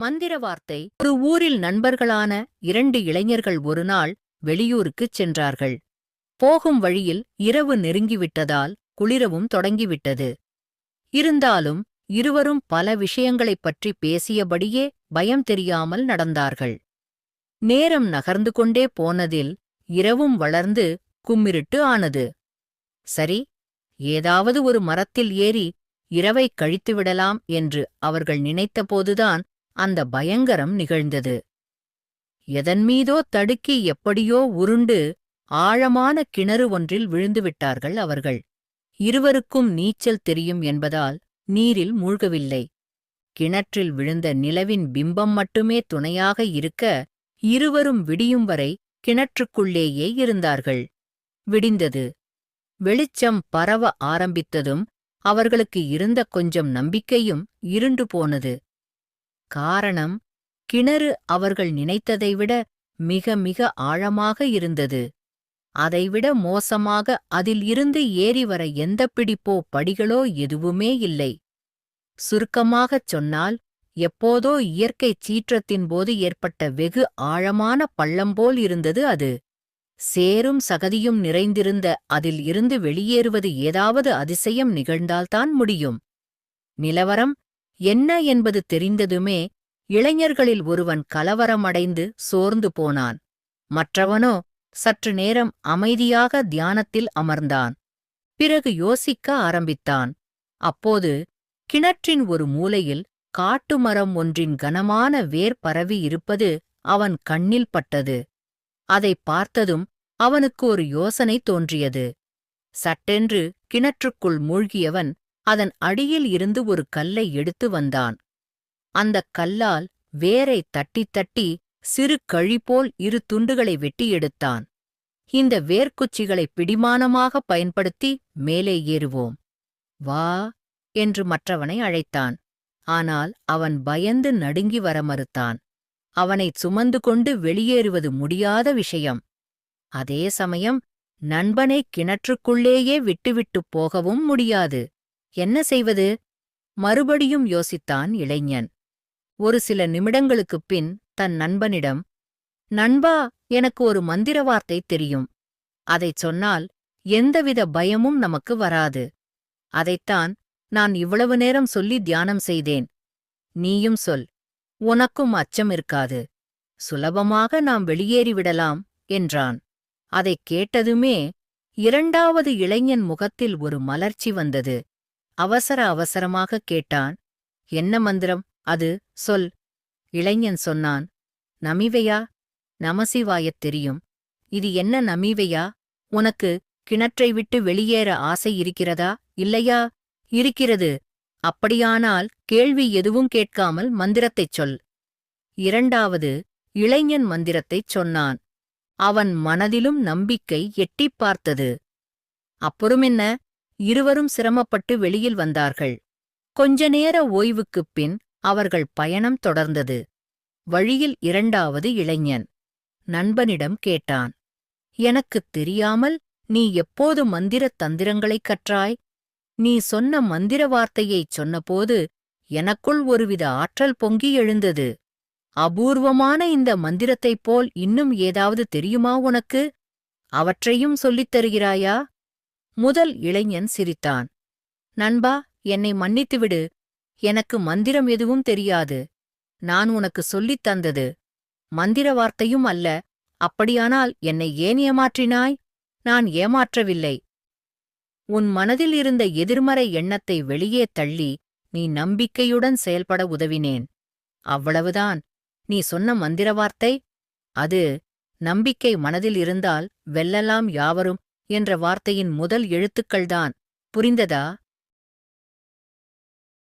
மந்திர வார்த்தை. ஒரு ஊரில் நண்பர்களான இரண்டு இளைஞர்கள் ஒருநாள் வெளியூருக்குச் சென்றார்கள். போகும் வழியில் இரவு நெருங்கிவிட்டதால் குளிரவும் தொடங்கிவிட்டது. இருந்தாலும் இருவரும் பல விஷயங்களைப் பற்றி பேசியபடியே பயம் தெரியாமல் நடந்தார்கள். நேரம் நகர்ந்து கொண்டே போனதில் இரவும் வளர்ந்து கும்மிருட்டு ஆனது. சரி ஏதாவது ஒரு மரத்தில் ஏறி இரவை கழித்துவிடலாம் என்று அவர்கள் நினைத்தபோதுதான் அந்த பயங்கரம் நிகழ்ந்தது. எதன்மீதோ தடுக்கி எப்படியோ உருண்டு ஆழமான கிணறு ஒன்றில் விழுந்துவிட்டார்கள் அவர்கள். இருவருக்கும் நீச்சல் தெரியும் என்பதால் நீரில் மூழ்கவில்லை. கிணற்றில் விழுந்த நிலவின் பிம்பம் மட்டுமே துணையாக இருக்க இருவரும் விடியும் வரை கிணற்றுக்குள்ளேயே இருந்தார்கள். விடிந்தது. வெளிச்சம் பரவ ஆரம்பித்ததும் அவர்களுக்கு இருந்த கொஞ்சம் நம்பிக்கையும் இருண்டு போனது. காரணம் கிணறு அவர்கள் நினைத்ததை விட மிக மிக ஆழமாக இருந்தது. அதைவிட மோசமாக அதில் இருந்து ஏறி வர எந்த பிடிப்போ படிகளோ எதுவுமே இல்லை. சுருக்கமாகச் சொன்னால் எப்போதோ இயற்கைச் சீற்றத்தின் போது ஏற்பட்ட வெகு ஆழமான பள்ளம்போல் இருந்தது அது. சேரும் சகதியும் நிறைந்திருந்த அதில் இருந்து வெளியேறுவது ஏதாவது அதிசயம் நிகழ்ந்தால்தான் முடியும். நிலவரம் என்ன என்பது தெரிந்ததுமே இளைஞர்களில் ஒருவன் கலவரமடைந்து சோர்ந்து போனான். மற்றவனோ சற்று நேரம் அமைதியாக தியானத்தில் அமர்ந்தான். பிறகு யோசிக்க ஆரம்பித்தான். அப்போது கிணற்றின் ஒரு மூலையில் காட்டுமரம் ஒன்றின் கனமான வேர் பரவி இருப்பது அவன் கண்ணில் பட்டது. அதை பார்த்ததும் அவனுக்கு ஒரு யோசனை தோன்றியது. சட்டென்று கிணற்றுக்குள் மூழ்கியவன் அதன் அடியில் இருந்து ஒரு கல்லை எடுத்து வந்தான். அந்தக் கல்லால் வேரை தட்டித் தட்டி சிறு கழிபோல் இரு துண்டுகளை வெட்டி எடுத்தான். இந்த வேர்க்குச்சிகளை பிடிமானமாக பயன்படுத்தி மேலே ஏறுவோம். வா என்று மற்றவனை அழைத்தான். ஆனால் அவன் பயந்து நடுங்கி வர மறுத்தான். அவனைச் சுமந்து கொண்டு வெளியேறுவது முடியாத விஷயம். அதே சமயம் நண்பனை கிணற்றுக்குள்ளேயே விட்டுவிட்டுப் போகவும் முடியாது. என்ன செய்வது? மறுபடியும் யோசித்தான் இளைஞன். ஒரு சில நிமிடங்களுக்குப் பின் தன் நண்பனிடம் நண்பா எனக்கு ஒரு மந்திர வார்த்தை தெரியும். அதைச் சொன்னால் எந்தவித பயமும் நமக்கு வராது. அதைத்தான் நான் இவ்வளவு நேரம் சொல்லி தியானம் செய்தேன். நீயும் சொல். உனக்கும் அச்சம் இருக்காது. சுலபமாக நாம் வெளியேறிவிடலாம் என்றான். அதைக் கேட்டதுமே இரண்டாவது இளைஞன் முகத்தில் ஒரு மலர்ச்சி வந்தது. அவசர அவசரமாக கேட்டான் என்ன மந்திரம்? அது சொல். இளைஞன் சொன்னான் நமிவையா? நமசிவாயத் தெரியும். இது என்ன நமீவையா? உனக்கு கிணற்றை விட்டு வெளியேற ஆசை இருக்கிறதா? இல்லையா? இருக்கிறது. அப்படியானால் கேள்வி எதுவும் கேட்காமல் மந்திரத்தைச் சொல். இரண்டாவது இளைஞன் மந்திரத்தைச் சொன்னான் அவன் மனதிலும் நம்பிக்கை எட்டிப் பார்த்தது. அப்புறமென்ன இருவரும் சிரமப்பட்டு வெளியில் வந்தார்கள். கொஞ்ச நேர ஓய்வுக்குப் பின் அவர்கள் பயணம் தொடர்ந்தது. வழியில் இரண்டாவது இளைஞன். நண்பனிடம் கேட்டான் எனக்குத் தெரியாமல் நீ எப்போது மந்திரத் தந்திரங்களைக் கற்றாய்? நீ சொன்ன மந்திர வார்த்தையைச் சொன்னபோது எனக்குள் ஒருவித ஆற்றல் பொங்கி எழுந்தது. அபூர்வமான இந்த மந்திரத்தைப் போல் இன்னும் ஏதாவது தெரியுமா உனக்கு? அவற்றையும் சொல்லித் தருகிறாயா? முதல் இளைஞன் சிரித்தான். நண்பா என்னை மன்னித்துவிடு. எனக்கு மந்திரம் எதுவும் தெரியாது. நான் உனக்கு சொல்லித் தந்தது. மந்திர வார்த்தையும் அல்ல. அப்படியானால் என்னை ஏன் ஏமாற்றினாய்? நான் ஏமாற்றவில்லை. உன் மனதில் இருந்த எதிர்மறை எண்ணத்தை வெளியே தள்ளி நீ நம்பிக்கையுடன் செயல்பட உதவினேன். அவ்வளவுதான். நீ சொன்ன மந்திர வார்த்தை? அது நம்பிக்கை மனதில் இருந்தால் வெல்லலாம் யாவரும் என்ற வார்த்தையின் முதல் எழுத்துக்கள்தான். புரிந்ததா?